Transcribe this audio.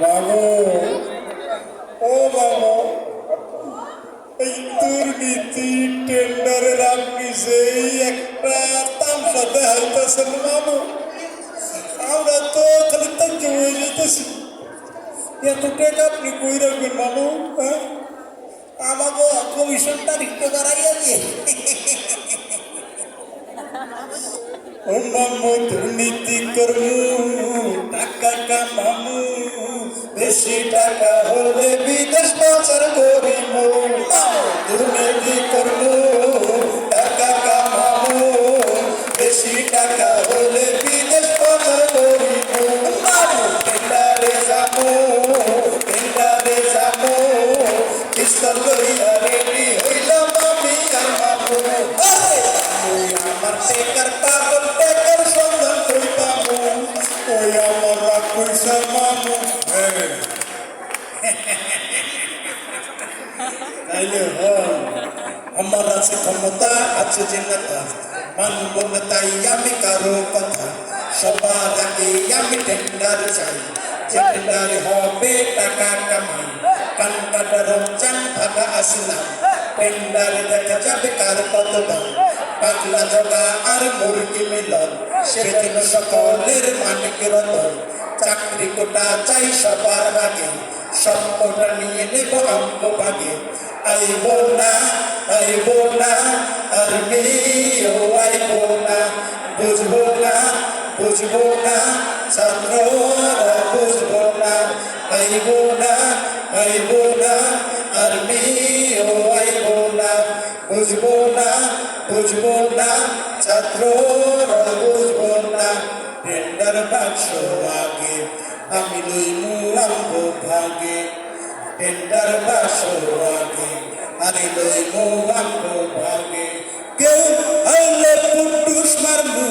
মামু ও মামু এই দুর্নীতি টেন্ডারের আপনি সেই একটা তামসা দেখাইতেছেন মামু আমরা তো খালি তার জমে যেতেছি এত টাকা আপনি কই রাখবেন মামু হ্যাঁ আমাকে কমিশনটা রিক্ত ও মামু দুর্নীতি করমু টাকা কামামু বেশি টাকা দুর্নীতি আমার টেকার পাগল টেকার সন্ধান কই পামু ওই আমার রাখুইসা মামু হ্যাঁ। তাইলে আমার আছে ক্ষমতা আছে যে নেতা মানব না তাই আমি কারও কথা সবার আগে আমি টেন্ডার চাই টেন্ডার হবে টাকা কামাই কানকাটা রমজান ফাঁকা আসলাম টেন্ডার দেখা যাবে কার কত দাম পাতলা জগা আর মুরগি মিলন, সেদিন সকলের মানিক রতন চাকরি কোটা চাই সবার আগে সবকটা নিয়ে নেব অঙ্ক ভাগে। আইব না আইব না, আর মেয়েও আইব না। বুঝব না বুঝব না, ছাত্ররা বুঝব না। আইব না আইব না, আর মেয়েও আইব না। বুঝব না বুঝব না ছাত্ররা বুঝব না টেন্ডার বাক্স আগে, আমি লইমু আঙ্গ ভাগে টেন্ডার বাক্স আগে, আমি লইমু আঙ্গ ভাগে কেউ আইলে পুটুস মারমু